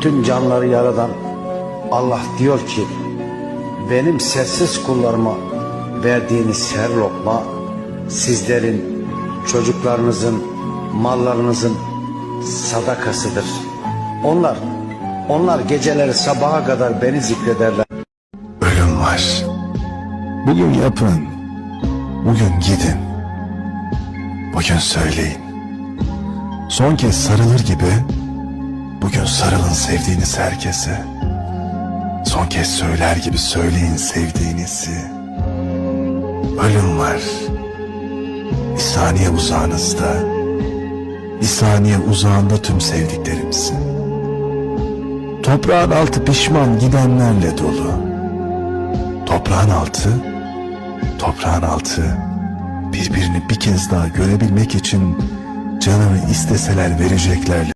bütün canları yaradan Allah diyor ki benim sessiz kullarıma verdiğiniz her lokma sizlerin, çocuklarınızın, mallarınızın sadakasıdır. Onlar, onlar geceleri sabaha kadar beni zikrederler. Ölüm var. Bugün yapın. Bugün gidin. Bugün söyleyin. Son kez sarılır gibi bugün sarılın sevdiğiniz herkese. Son kez söyler gibi söyleyin sevdiğinizi. Ölüm var. Bir saniye uzağınızda. Bir saniye uzağında tüm sevdiklerimizin. Toprağın altı pişman gidenlerle dolu. Toprağın altı, toprağın altı birbirini bir kez daha görebilmek için canını isteseler vereceklerle